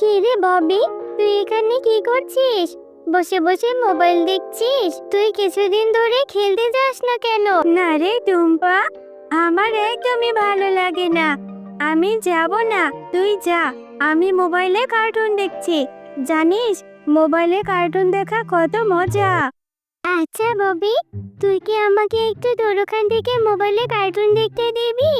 কে রে ববি? তুই এখানে কি করছিস? বসে বসে মোবাইল দেখছিস? তুই কিছুদিন ধরে খেলতে যাস না কেন? না রে টুম্পা আমার একদমই ভালো লাগে না। আমি যাব না তুই যা। আমি মোবাইলে কার্টুন দেখছি। জানিস মোবাইলে কার্টুন দেখা কত মজা। আচ্ছা ববি তুই কি আমাকে একটু তোর ওখান থেকে মোবাইলে কার্টুন দেখতে দিবি?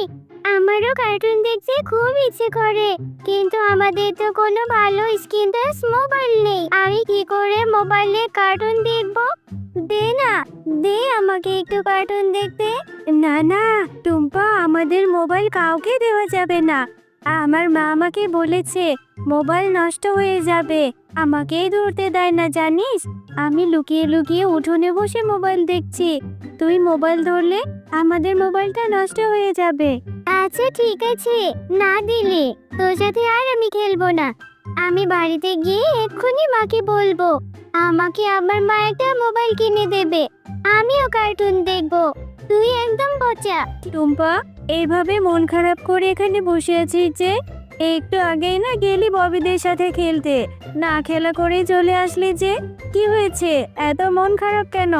কার্টুন দেখতে খুব ইচ্ছে করে। কিন্তু আমাদের তো কোনো ভালো স্ক্রিন টাচ মোবাইল নেই। আমি কি করে মোবাইলে কার্টুন দেখব? দে না, দে আমাকে একটু কার্টুন দেখতে। না না, টুম্পা, আমাদের মোবাইল কাউকে দেওয়া যাবে না। আমার মা আমাকে বলেছে মোবাইল নষ্ট হয়ে যাবে। আমাকেই ধরতে দেয় না জানিস? আমি লুকিয়ে লুকিয়ে উঠোনে বসে মোবাইল দেখছি। তুই মোবাইল ধরলে আমাদের মোবাইলটা নষ্ট হয়ে যাবে। আচ্ছা ঠিক আছে। না দিলে তোর সাথে আর আমি খেলব না। আমি বাড়িতে গিয়ে এক্ষুনি মাকে বলব আমাকে আমার মা একটা মোবাইল কিনে দেবে। আমিও কার্টুন দেখব। তুই একদম পচা। টুম্পা এইভাবে মন খারাপ করে এখানে বসে আছিস যে একটু আগেই না গেলি ববিদের সাথে খেলতে। না খেলা করে চলে আসলি যে। কি হয়েছে? এত মন খারাপ কেন?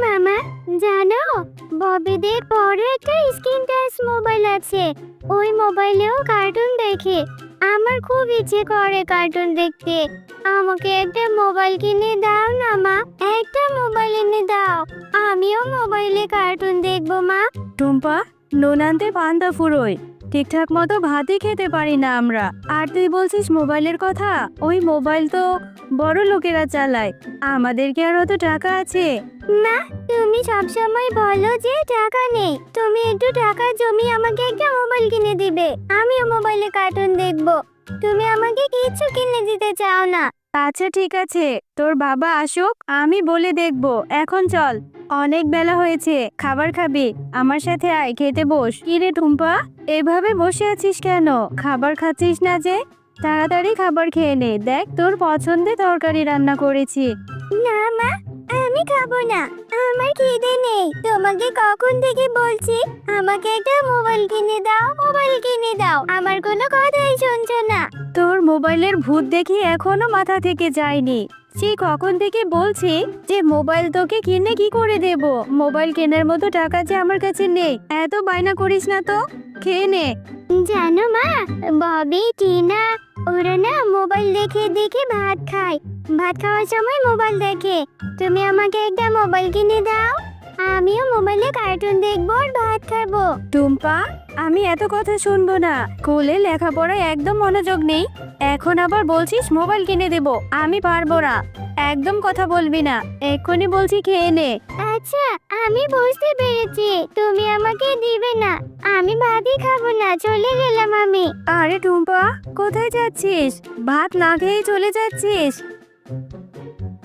মামা জানো? ববিদের বড় একটা স্ক্রিন টাচ মোবাইল আছে। ওই মোবাইলেও কার্টুন দেখে। আমার খুব ইচ্ছে করে কার্টুন দেখতে। আমাকে একটা মোবাইল কিনে দাও না মা। একটা মোবাইল এনে দাও। আমিও মোবাইলে কার্টুন দেখব মা। টুম্পা নুন আনতে পান্তা ফুরোয়। ঠিকঠাক মতো ভাতই খেতে পারি না আমরা। আর তুই বলছিস মোবাইলের কথা? ওই মোবাইল তো বড় লোকেরা চালায়। আমাদের কি আর অত টাকা আছে? মা তুমি সবসময় বলো যে টাকা নেই। তুমি একটু টাকা জমিয়ে আমাকে একটা মোবাইল কিনে দিবে। আমিও মোবাইলে কার্টুন দেখব। তুমি আমাকে কিছু কিনে দিতে চাও না। আচ্ছা ঠিক আছে। তোর বাবা আসুক, আমি বলে দেখব। এখন চল। অনেক বেলা হয়েছে, খাবার খাবি। আমার সাথে আয়, খেতে বস। কি রে টুম্পা? এভাবে বসে আছিস কেন? খাবার খাচ্ছিস না যে? তাড়াতাড়ি খাবার খেয়ে নে। দেখ, তোর পছন্দের তরকারি রান্না করেছি। না মা, আমি খাব না। আমার খিদে নেই। তোমাকে কখন থেকে বলছি? আমাকে একটা মোবাইল কিনে দাও, মোবাইল কিনে দাও। আমার কোনো কথাই মোবাইলের ভূত দেখি এখনও মাথা থেকে যায়নি। সে কখন থেকে বলছি যে মোবাইল তোকে কিনে কি করে দেব? মোবাইল কেনার মতো টাকা যে আমার কাছে নেই। এত বায়না করিস না তো? খেয়ে নে। জানো মা, ববি, টিনা, ওরা না মোবাইল দেখে দেখে ভাত খায়। ভাত খাওয়ার সময় মোবাইল দেখে। তুমি আমাকে একটা মোবাইল কিনে দাও। আমিও মোবাইলে কার্টুন দেখব আর ভাত খাব। টুম্পা আমি এত কথা শুনব না। স্কুলে লেখাপড়ায় একদম মনোযোগ নেই। এখন আবার বলছিস মোবাইল কিনে দেব আমি পারব না। একদম কথা বলবি না এক্ষুনি বলছি খেয়ে নে। আচ্ছা আমি বুঝতে পেরেছি তুমি আমাকে দিবে না। আমি ভাতই খাব না চলে গেলাম আমি। আরে টুম্পা কোথায় যাচ্ছিস? ভাত না খেয়ে চলে যাচ্ছিস?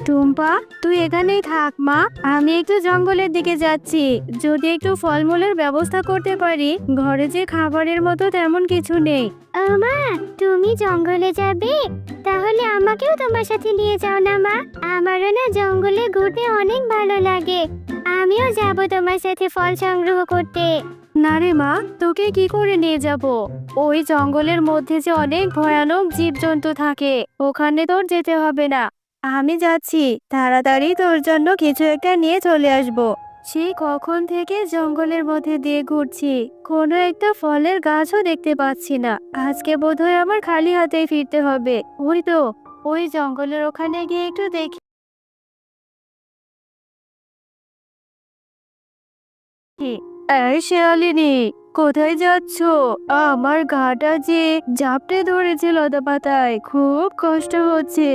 টুম্পা তুই এখানেই থাক মা। আমি একটু জঙ্গলের দিকে যাচ্ছি। যদি একটু ফলমূলের ব্যবস্থা করতে পারি ঘরে যে খাবারের মতো তেমন কিছু নেই। মা তুমি জঙ্গলে যাবে? তাহলে আমাকেও তোমার সাথে নিয়ে যাও না মা। আমারও না জঙ্গলে ঘুরতে অনেক ভালো লাগে। আমিও যাব তোমার সাথে ফল সংগ্রহ করতে। না রে মা তোকে কি করে নিয়ে যাব? ওই জঙ্গলের মধ্যে যে অনেক ভয়ানক জীবজন্তু থাকে ওখানে তোর যেতে হবে না। আমি যাচ্ছি। তাড়াতাড়ি তোর জন্য কিছু একটা নিয়ে চলে আসব। সেই কখন থেকে জঙ্গলের মধ্যে দিয়ে ঘুরছি। কোনো একটা ফলের গাছও দেখতে পাচ্ছি না। আজকে বোধহয় আমার খালি হাতেই ফিরতে হবে। ওই তো, ওই জঙ্গলের ওখানে গিয়ে একটু দেখি। শেয়ালিনী, কোথায় যাচ্ছ? আমার গাটা যে জাপটে ধরেছে লতা পাতায় খুব কষ্ট হচ্ছে।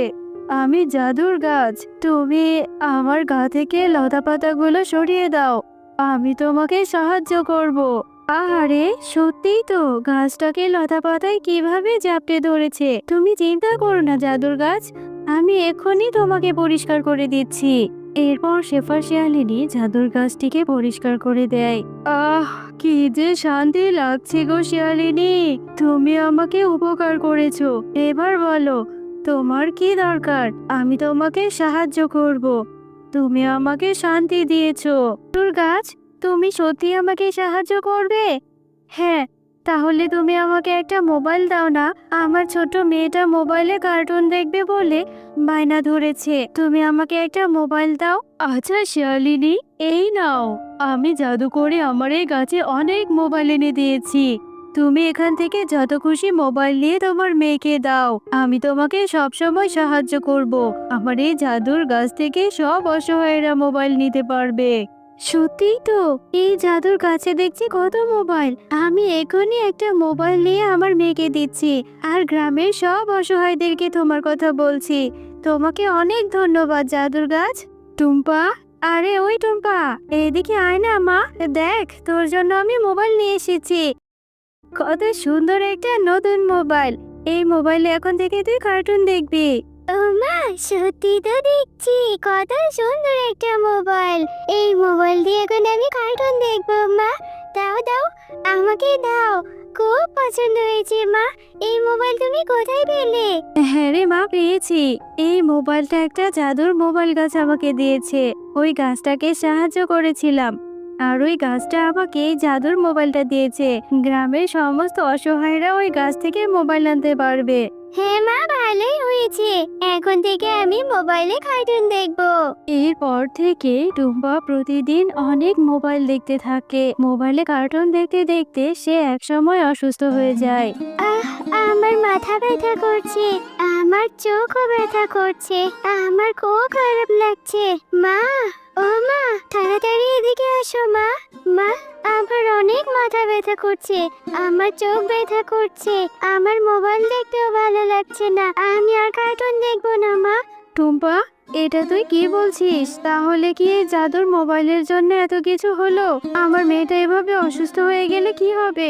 আমি জাদুর গাছ। তুমি আমার গা থেকে লতা পাতাগুলো সরিয়ে দাও। আমি তোমাকে সাহায্য করব। আরে সত্যিই তো গাছটাকে লতা পাতায় কীভাবে জাপটে ধরেছে? তুমি চিন্তা করো না, জাদুর গাছ। আমি এক্ষুনি তোমাকে পরিষ্কার করে দিচ্ছি। এরপর শেফার শিয়ালিনী জাদুর গাছটিকে পরিষ্কার করে দেয়। আহ, কি যে শান্তি লাগছে গো শিয়ালিনী। তুমি আমাকে উপকার করেছ। এবার বলো তোমার কি দরকার? আমি তোমাকে সাহায্য করব। তুমি আমাকে শান্তি দিয়েছ। তোর গাছ, তুমি সত্যি আমাকে সাহায্য করবে? হ্যাঁ তাহলে তুমি আমাকে একটা মোবাইল দাও না? আমার ছোট মেয়েটা মোবাইলে কার্টুন দেখবে বলে বায়না ধরেছে। তুমি আমাকে একটা মোবাইল দাও। আচ্ছা শিয়ালিনী, এই নাও। আমি জাদু করে আমার এই গাছে অনেক মোবাইল এনে দিয়েছি। তুমি এখান থেকে যত খুশি মোবাইল নিয়ে তোমার মেয়েকে দাও। আমি তোমাকে সব সময় সাহায্য করব। আমার এই জাদুর গাছ থেকে সব অসহায়রা মোবাইল নিতে পারবে। সত্যিই তো, এই জাদুর কাছে দেখছি কত মোবাইল। আমি এখনই একটা মোবাইল নিয়ে আমার মেয়েকে দিচ্ছি। আর গ্রামের সব অসহায়দেরকে তোমার কথা বলছি। তোমাকে অনেক ধন্যবাদ জাদুর গাছ। টুম্পা, আরে ওই টুম্পা, এদিকে আয় না মা। দেখ, তোর জন্য আমি মোবাইল নিয়ে এসেছি। কত সুন্দর একটা নতুন মোবাইল। এই মোবাইলে এখন থেকে তুই কার্টুন দেখবি। মা সত্যি তো দেখছি কত সুন্দর একটা মোবাইল। এই মোবাইল দিয়ে এখন আমি কার্টুন দেখব মা। দাও দাও আমাকে দাও। খুব পছন্দ হয়েছে মা। এই মোবাইল তুমি কোথায় পেলে? হ্যাঁ রে মা পেয়েছি। এই মোবাইলটা একটা জাদুর মোবাইল গাছ আমাকে দিয়েছে। ওই গাছটাকে সাহায্য করেছিলাম। আর ওই গাছটা আমাকে এই জাদুর মোবাইলটা দিয়েছে। গ্রামের সমস্ত অসহায়রা ওই গাছ থেকে মোবাইল আনতে পারবে। হ্যাঁ মা ভালোই হয়েছে। এখন থেকে আমি মোবাইলে কার্টুন দেখব। এরপর থেকে টুম্পা প্রতিদিন অনেক মোবাইল দেখতে থাকে। মোবাইলে কার্টুন দেখতে দেখতে সে একসময় অসুস্থ হয়ে যায়। আহ আমার মাথা ব্যথা করছে। আমার চোখও ব্যথা করছে। আমার খুব খারাপ লাগছে। মা! আসো মা। মা, আমার অনেক মাথা ব্যথা করছে। আমার চোখ ব্যথা করছে। আমার মোবাইল দেখতেও ভালো লাগছে না। আমি আর কার্টুন দেখব না, মা। টুম্পা, এটা তুই কি বলছিস? তাহলে কি এই জাদুর মোবাইলের জন্য এত কিছু হলো? আমার মেয়েটা এভাবে অসুস্থ হয়ে গেলে কি হবে?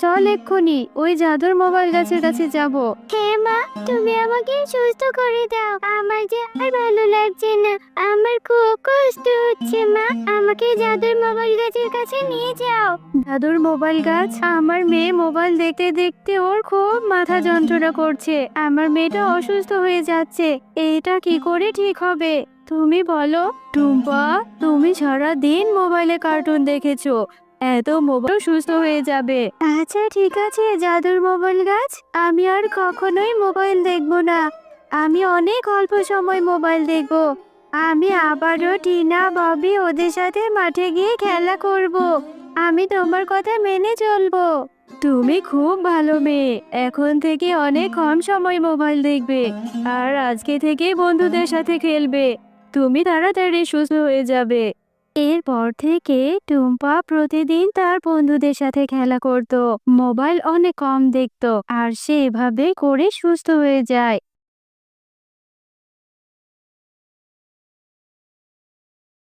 চল এক্ষুনি ওই জাদুর মোবাইল গাছের কাছে যাব। হ্যাঁ মা তুমি আমাকে সুস্থ করে দাও। আমার যে আর ভালো লাগছে না। আমার খুব কষ্ট হচ্ছে মা। আমাকে জাদুর মোবাইল গাছের কাছে নিয়ে যাও। জাদুর মোবাইল গাছ? আমার মেয়ে মোবাইল দেখতে দেখতে ওর খুব মাথা যন্ত্রণা করছে। আমার মেয়েটা অসুস্থ হয়ে যাচ্ছে। এটা কি করে ঠিক হবে? তুমি বলো। টুম্পা তুমি সারা দিন মোবাইলে কার্টুন দেখেছ। এত মোবাইল সুস্থ হয়ে যাবে। আচ্ছা ঠিক আছে জাদুর মোবাইল গাছ আমি আর কখনোই মোবাইল দেখব না। আমি অনেক অল্প সময় মোবাইল দেখব। আমি আবারও টিনা ববি ওদের সাথে মাঠে গিয়ে খেলা করব। আমি তোমার কথা মেনে চলবো। তুমি খুব ভালো মেয়ে। এখন থেকে অনেক কম সময় মোবাইল দেখবে। আর আজকে থেকে বন্ধুদের সাথে খেলবে। তুমি তাড়াতাড়ি সুস্থ হয়ে যাবে। এরপর থেকে টুম্পা প্রতিদিন তার বন্ধুদের সাথে খেলা করত, মোবাইল অনেক কম দেখত, আর সে এভাবে করে সুস্থ হয়ে যায়।